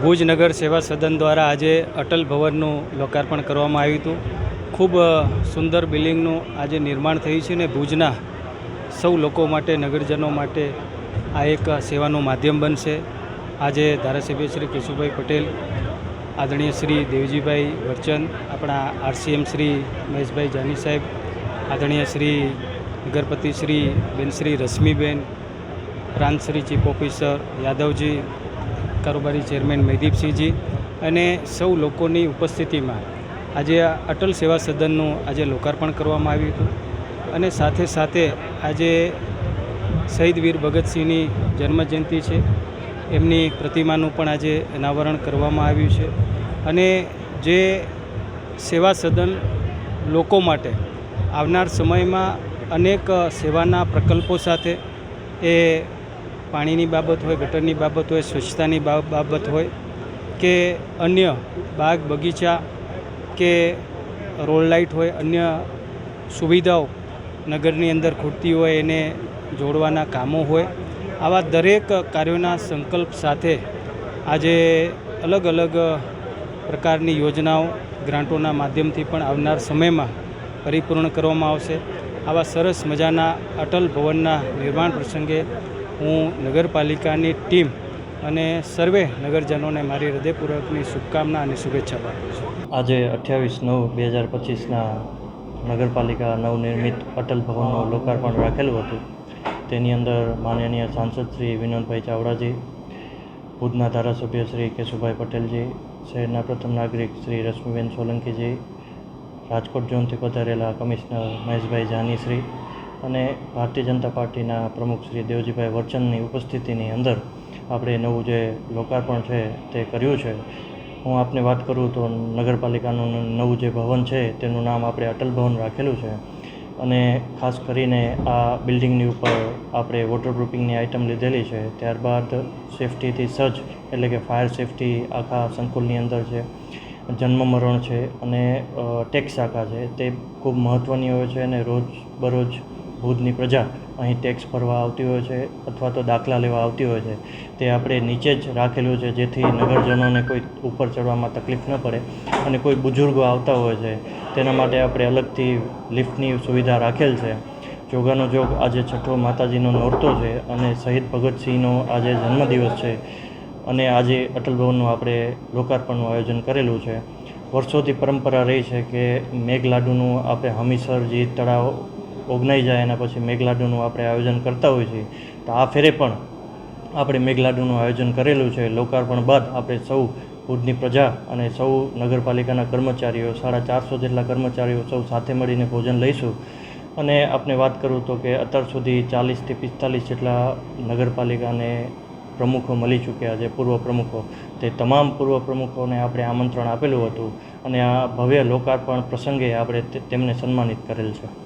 ભુજ નગર સેવા સદન દ્વારા આજે અટલ ભવનનું લોકાર્પણ કરવામાં આવ્યું હતું. ખૂબ સુંદર બિલ્ડિંગનું આજે નિર્માણ થયું છે ને ભુજના સૌ લોકો માટે, નગરજનો માટે આ એક સેવાનું માધ્યમ બનશે. આજે ધારાસભ્ય શ્રી કેશુભાઈ પટેલ, આદરણીય શ્રી દેવજીભાઈ વરચંદ આપણા આરસીએમ શ્રી મહેશભાઈ જાની સાહેબ, આદરણીય શ્રી નગરપતિ શ્રી બેન શ્રી રશ્મિબેન પ્રાંત શ્રી ચીફ ઓફિસર યાદવજી કારોબારી ચેરમેન મહેદીપસિંહજી અને સૌ લોકોની ઉપસ્થિતિમાં આજે અટલ સેવા સદનનું આજે લોકાર્પણ કરવામાં આવ્યું હતું. અને સાથે સાથે આજે શહીદ વીર ભગતસિંહની જન્મજયંતિ છે. એમની પ્રતિમાનું પણ આજે અનાવરણ કરવામાં આવ્યું છે. અને જે સેવા સદન લોકો માટે આવનાર સમયમાં અનેક સેવાના પ્રકલ્પો સાથે એ પાણીની બાબત હોય, ગટરની બાબત હોય, સ્વચ્છતાની બાબત હોય કે અન્ય બાગ, બગીચા કે રોડ લાઇટ હોય, અન્ય સુવિધાઓ નગરની અંદર ખૂટતી હોય, એને જોડવાના કામો હોય, આવા દરેક કાર્યોના સંકલ્પ સાથે આજે અલગ અલગ પ્રકારની યોજનાઓ ગ્રાન્ટોના માધ્યમથી પણ આવનાર સમયમાં પરિપૂર્ણ કરવામાં આવશે. આવા સરસ મજાના અટલ ભવનના નિર્માણ પ્રસંગે હું નગરપાલિકાની ટીમ અને સર્વે નગરજનોને મારી હૃદયપૂર્વકની શુભકામના અને શુભેચ્છા પાઠવું છું. આજે અઠ્યાવીસ નવ બે હજાર પચીસના નગરપાલિકા નવનિર્મિત અટલ ભવનનું લોકાર્પણ રાખેલું હતું. તેની અંદર માનનીય સાંસદ શ્રી વિનોદભાઈ ચાવડાજી, ભુજના ધારાસભ્ય શ્રી કેશુભાઈ પટેલજી, શહેરના પ્રથમ નાગરિક શ્રી રશ્મિબેન સોલંકીજી, રાજકોટ ઝોનથી પધારેલા કમિશનર મહેશભાઈ જાનીશ્રી અને ભારતીય જનતા પાર્ટીના પ્રમુખ શ્રી દેવજીભાઈ વરચંદની ઉપસ્થિતિની અંદર આપણે નવું જે લોકાર્પણ છે તે કર્યું છે. હું આપને વાત કરું તો નગરપાલિકાનું નવું જે ભવન છે તેનું નામ આપણે અટલ ભવન રાખેલું છે. અને ખાસ કરીને આ બિલ્ડિંગની ઉપર આપણે વોટરપ્રૂફિંગની આઇટમ લીધેલી છે. ત્યારબાદ સેફટીથી સજ્જ, એટલે કે ફાયર સેફટી આખા સંકુલની અંદર છે. જન્મ મરણ છે અને ટેક્સ શાખા છે. તે ખૂબ મહત્ત્વની હોય છે અને રોજ બરોજ ભુજની પ્રજા અહીં ટેક્સ ભરવા આવતી હોય છે અથવા તો દાખલા લેવા આવતી હોય છે. તે આપણે નીચે જ રાખેલું છે જેથી નગરજનોને કોઈ ઉપર ચડવામાં તકલીફ ન પડે અને કોઈ બુઝુર્ગો આવતા હોય છે. તેના માટે આપણે અલગથી લિફ્ટની સુવિધા રાખેલ છે. જોગાનો જોગ આજે છઠ્ઠો માતાજીનો નોરતો છે અને શહીદ ભગતસિંહનો આજે જન્મદિવસ છે અને આજે અટલ ભવનનું આપણે લોકાર્પણનું આયોજન કરેલું છે. વર્ષોથી પરંપરા રહી છે કે મેઘલાડુનું આપણે હમીસર જે તળાવ ઓગનાઈ જાય એના પછી મેઘલાડુનું આપણે આયોજન કરતા હોઈએ છીએ, તો આ ફેરે પણ આપણે મેઘલાડુનું આયોજન કરેલું છે. લોકાર્પણ બાદ આપણે સૌ ભુજની પ્રજા અને સૌ નગરપાલિકાના કર્મચારીઓ, સાડા ચારસો જેટલા કર્મચારીઓ સૌ સાથે મળીને ભોજન લઈશું. અને આપણે વાત કરું તો કે અત્યાર સુધી ચાલીસથી પિસ્તાલીસ જેટલા નગરપાલિકાને પ્રમુખો મળી ચૂક્યા છે, પૂર્વ પ્રમુખો. તે તમામ પૂર્વ પ્રમુખોને આપણે આમંત્રણ આપેલું હતું અને આ ભવ્ય લોકાર્પણ પ્રસંગે આપણે તેમને સન્માનિત કરેલ છે.